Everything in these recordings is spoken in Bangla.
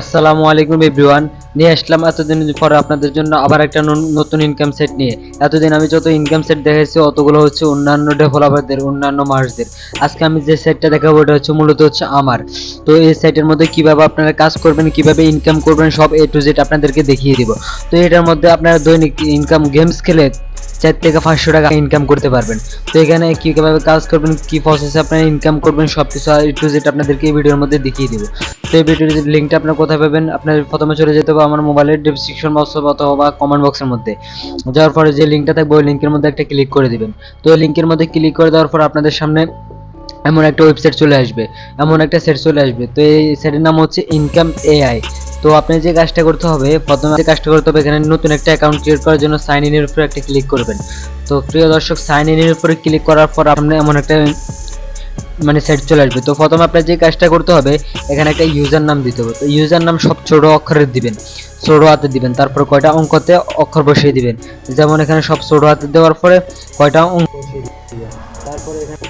আসসালামু আলাইকুম এভরিওয়ান। নিয়ে আসলাম এতদিন পরে আপনাদের জন্য আবার একটা নতুন ইনকাম সেট নিয়ে। এতদিন আমি যত ইনকাম সেট দেখেছি, অতগুলো হচ্ছে অন্যান্য ডেভেলপারদের অন্যান্য মার্সদের আজকে আমি যে সেটটা দেখাবো ওটা হচ্ছে মূলত হচ্ছে আমার। তো এই সেটের মধ্যে কীভাবে আপনারা কাজ করবেন, কীভাবে ইনকাম করবেন, সব এ টু জেড আপনাদেরকে দেখিয়ে দিব। তো এটার মধ্যে আপনারা দৈনিক ইনকাম গেমস খেলে চার থেকে পাঁচশো টাকা ইনকাম করতে পারবেন। তো এখানে কীভাবে কাজ করবেন, কী প্রসেসে আপনারা ইনকাম করবেন সব কিছু টু জেড আপনাদেরকে এই ভিডিওর মধ্যে দেখিয়ে দিব। তো এই ভিডিওর লিঙ্কটা আপনার কোথায় পাবেন, আপনার প্রথমে চলে যেতে হবে আমার মোবাইলের ডিসক্রিপশন বক্স অথবা কমেন্ট বক্সের মধ্যে। যাওয়ার পরে যে লিঙ্কটা থাকবে, ওই লিঙ্কের মধ্যে একটা ক্লিক করে দিবেন। তো ওই লিঙ্কের মধ্যে ক্লিক করে দেওয়ার পর আপনাদের সামনে এমন একটা ওয়েবসাইট চলে আসবে, এমন একটা সেট চলে আসবে। তো এই সেটের নাম হচ্ছে ইনকাম এআই তো আপনি যে কাজটা করতে হবে, প্রথমে যে কাজটা করতে হবে, এখানে নতুন একটা অ্যাকাউন্ট ক্রিয়েট করার জন্য সাইন ইনের উপরে একটা ক্লিক করবেন। তো প্রিয় দর্শক সাইন ইনের উপরে ক্লিক করার পর আপনি এমন একটা মানে সেট চলে আসবে। তো প্রথমে আপনার যে কাজটা করতে হবে, এখানে একটা ইউজার নাম দিতে হবে। তো ইউজার নাম সব ছোট অক্ষরে দিবেন, ছোট হাতে দিবেন। তারপর কয়টা অঙ্কতে অক্ষর বসিয়ে দিবেন। যেমন এখানে সব ছোট হাতে দেওয়ার পরে কয়টা অঙ্ক তারপরে এখানে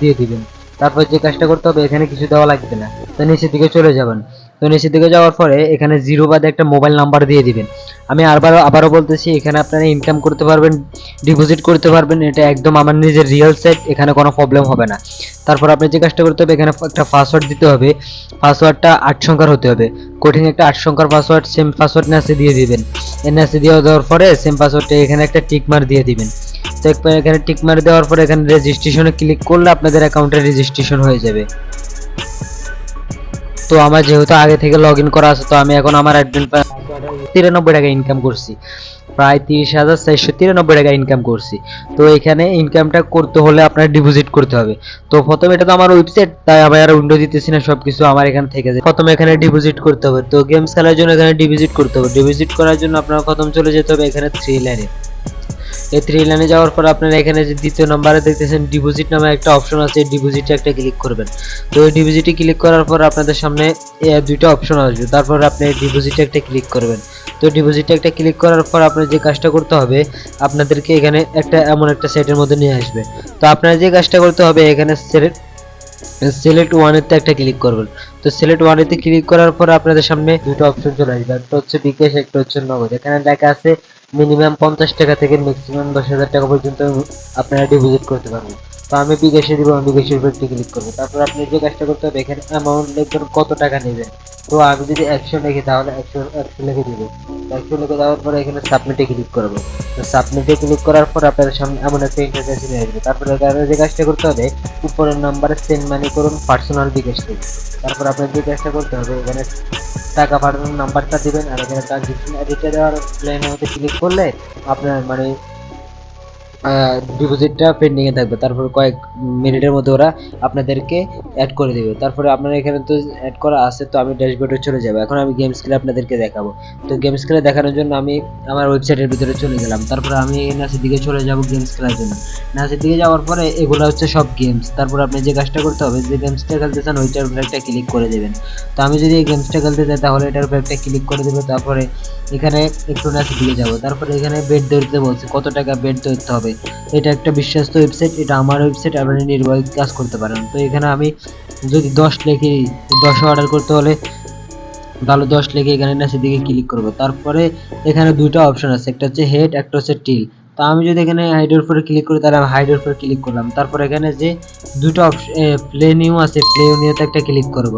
দিয়ে দিবেন। তারপর যে কাজটা করতে হবে, এখানে কিছু দেওয়া লাগবে না। তো নিচের দিকে চলে যাবেন। তো নিচের দিকে যাওয়ার পরে এখানে জিরো বাদে একটা মোবাইল নাম্বার দিয়ে দিবেন। আমি আবারও আবারও বলতেছি, এখানে আপনারা ইনকাম করতে পারবেন ডিপোজিট করতে পারবেন, এটা একদম আমার নিজের রিয়েল সাইট এখানে কোনো প্রবলেম হবে না। তারপর আপনি যে কাজটা করতে হবে, এখানে একটা পাসওয়ার্ড দিতে হবে। পাসওয়ার্ডটা আট সংখ্যার হতে হবে। কঠিন একটা আট সংখ্যার পাসওয়ার্ড সেম পাসওয়ার্ড নাসে দিয়ে দিবেন। এর নাসে দিয়ে দেওয়ার পরে সেম পাসওয়ার্ডটা এখানে একটা টিক মার দিয়ে দিবেন। তো এখানে টিক মার দেওয়ার পরে এখানে রেজিস্ট্রেশনে ক্লিক করলে আপনাদের অ্যাকাউন্টে রেজিস্ট্রেশন হয়ে যাবে। তো আমার যেহেতু আগে থেকে লগ ইন করা আছে, তো আমি এখন আমার অ্যাডমিন তিরানব্বই টাকা ইনকাম করছি। প্রায় তিরিশ হাজার চারশো তিরানব্বই টাকা ইনকাম করছি। তো এখানে ইনকামটা করতে হলে আপনার ডিপোজিট করতে হবে। তো প্রথমে এটা তো আমার ওয়েবসাইট তাই আমি আর উইন্ডো দিতেছি না সব কিছু আমার এখানে থেকে যায়। প্রথমে এখানে ডিপোজিট করতে হবে। তো গেমস খেলার জন্য এখানে ডিপোজিট করতে হবে। ডিপোজিট করার জন্য আপনার প্রথম চলে যেতে হবে এখানে থ্রি লাইনে এই থ্রি লাইনে যাওয়ার পর আপনারা এখানে যে দ্বিতীয় নাম্বারে দেখতেছেন ডিপোজিট নামে একটা অপশন আছে ডিপোজিটে একটা ক্লিক করবেন। তো ওই ডিপোজিটে ক্লিক করার পর আপনাদের সামনে দুইটা অপশন আসবে। তারপর আপনি ডিপোজিটে একটা ক্লিক করবেন। তো ডিপোজিটে একটা ক্লিক করার পর আপনার যে কাজটা করতে হবে, আপনাদেরকে এখানে একটা এমন একটা সেটের মধ্যে নিয়ে আসবে। তো আপনার যে কাজটা করতে হবে, এখানে সিলেক্ট সিলেক্ট ওয়ানেতে একটা ক্লিক করবেন। তো সিলেক্ট ওয়ানেতে ক্লিক করার পর আপনাদের সামনে দুটো অপশন চলে আসবে। একটা হচ্ছে বিকাশ, একটা হচ্ছে নগদ। এখানে দেখা আছে মিনিমাম পঞ্চাশ টাকা থেকে ম্যাক্সিমাম দশ হাজার টাকা পর্যন্ত আপনারা ডিপোজিট করতে পারবেন। তো আমি বিকাশে দিব, আমি বিকাশের উপর ক্লিক করব। তারপর আপনি যে কাজটা করতে হবে, এখানে অ্যামাউন্ট লিখবেন, কত টাকা নেবেন। তো আমি যদি একশো লিখি, তাহলে একশো একশো লিখে দিব। একশো লিখে দেওয়ার পরে এখানে সাবমিটে ক্লিক করব। তো সাবমিটে ক্লিক করার পর আপনার সামনে এমন একটা ইন্টারফেস নিয়ে আসবে। তারপরে এখানে যে কাজটা করতে হবে, উপরের নাম্বারে সেন্ড মানি করুন পার্সোনাল বিকাশ থেকে। তারপর আপনার যে কাজটা করতে হবে, এখানে টাকা পাঠানোর নাম্বারটা দিবেন, আর এখানে ট্রানজেকশন এডিটে দেওয়ার প্লেনের মধ্যে ক্লিক করলে আপনার মানে ডিপোজিটটা পেন্ডিংয়ে থাকবে। তারপর কয়েক মিনিটের মধ্যে ওরা আপনাদেরকে অ্যাড করে দেবে। তারপরে আপনার এখানে তো অ্যাড করা আছে, তো আমি ড্যাশবোর্ডে চলে যাব। এখন আমি গেমস খেলে আপনাদেরকে দেখাবো। তো গেমস খেলে দেখানোর জন্য আমি আমার ওয়েবসাইটের ভিতরে চলে গেলাম। তারপরে আমি নাচের দিকে চলে যাব গেমস খেলার জন্য। নাচের দিকে যাওয়ার পরে এগুলো হচ্ছে সব গেমস তারপর আপনি যে কাজটা করতে হবে, যে গেমসটা খেলতে চান, ওইটার উপরে একটা ক্লিক করে দেবেন। তো আমি যদি এই গেমসটা খেলতে চাই, তাহলে এটার উপরে একটা ক্লিক করে দেবো। তারপরে এখানে একটু নাচের দিয়ে যাব। তারপরে এখানে বেড ধরতে বলছে, কত টাকা বেড ধরতে হবে? এটা একটা বিশ্বস্ত ওয়েবসাইট এটা আমার ওয়েবসাইট আপনি নির্ভয় কাজ করতে পারেন। তো এখানে আমি যদি দশ লিখি, দশ অর্ডার করতে হলে তাহলে দশ লেখে এখানে নাচের দিকে ক্লিক করব। তারপরে এখানে দুইটা অপশন আছে, একটা হচ্ছে হেড একটা হচ্ছে টিল তো আমি যদি এখানে হাইডের উপরে ক্লিক করি, তাহলে আমি হাইডের উপরে ক্লিক করলাম। তারপর এখানে যে দুটো অপশন প্লে নিউ আছে প্লে নিউতে একটা ক্লিক করব।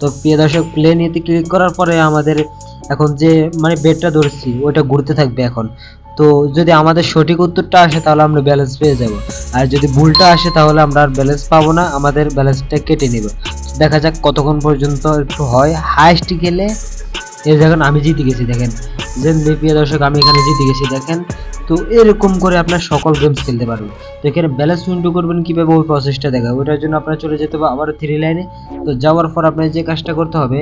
তো প্রিয় দর্শক প্লে নিউতে ক্লিক করার পরে আমাদের এখন যে মানে বেডটা ধরছি ওটা ঘুরতে থাকবে এখন। তো যদি আমাদের সঠিক উত্তরটা আসে, তাহলে আমরা ব্যালেন্স পেয়ে যাব। আর যদি ভুলটা আসে, তাহলে আমরা আর ব্যালেন্স পাবো না, আমাদের ব্যালেন্সটা কেটে নেব। দেখা যাক কতক্ষণ পর্যন্ত একটু হয়। হাইস্ট গেলে, এই দেখেন, আমি জিতে গেছি, দেখেন। যে প্রিয় দর্শক, আমি এখানে জিতে গেছি, দেখেন। তো এরকম করে আপনার সকল গেমস খেলতে পারবেন। তো এখানে ব্যালেন্স উইন্ডো করবেন, কীভাবে ওই প্রসেসটা দেখা ওটার জন্য আপনার চলে যেতে হবে আবার থ্রি লাইনে তো যাওয়ার পর আপনার যে কাজটা করতে হবে,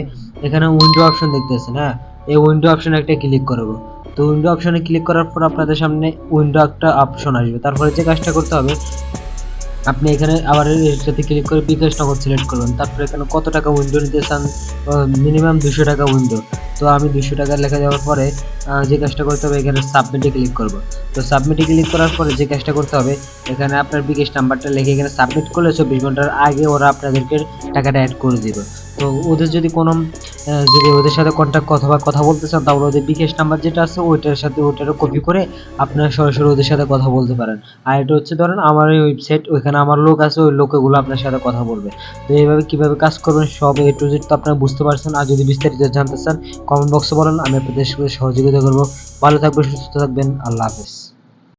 এখানে উইন্ডো অপশন দেখতেছেন হ্যাঁ? এই উইন্ডো অপশনে একটা ক্লিক করব। তো উইন্ডো অপশনে ক্লিক করার পর আপনাদের সামনে উইন্ডো একটা অপশন আসবে। তারপরে যে কাজটা করতে হবে, আপনি এখানে আবার সাথে ক্লিক করে বিকাশ নগদ সিলেক্ট করবেন। তারপরে এখানে কত টাকা উইন্ডো নিতে চান মিনিমাম দুশো টাকা উইন্ডো তো আমি দুশো টাকা লেখা যাওয়ার পরে যে কাজটা করতে হবে, এখানে সাবমিটে ক্লিক করব। তো সাবমিটে ক্লিক করার পরে যে কাজটা করতে হবে, এখানে আপনার বিকাশ নাম্বারটা লিখে এখানে সাবমিট করলে চব্বিশ ঘণ্টার আগে ওরা আপনাদেরকে টাকাটা অ্যাড করে দিবে। তো ওদের যদি কোনো যদি ওদের সাথে কন্ট্যাক্ট অথবা কথা বলতে চান তাহলে ওদের বিকাশ নাম্বার যেটা আছে, ওইটার সাথে ওইটারও কপি করে আপনারা সরাসরি ওদের সাথে কথা বলতে পারেন। আর এটা হচ্ছে, ধরেন আমার এই ওয়েবসাইট ওইখানে আমার লোক আছে, ওই লোকগুলো আপনার সাথে কথা বলবে। তো এইভাবে কীভাবে কাজ করবেন, সব এ টু জেড তো আপনারা বুঝতে পারছেন। আর যদি বিস্তারিত জানতে চান কমেন্ট বক্সে বলেন, আমি আপনাদের সহযোগিতা করব। ভালো থাকবেন, সুস্থ থাকবেন, আল্লাহ হাফেজ।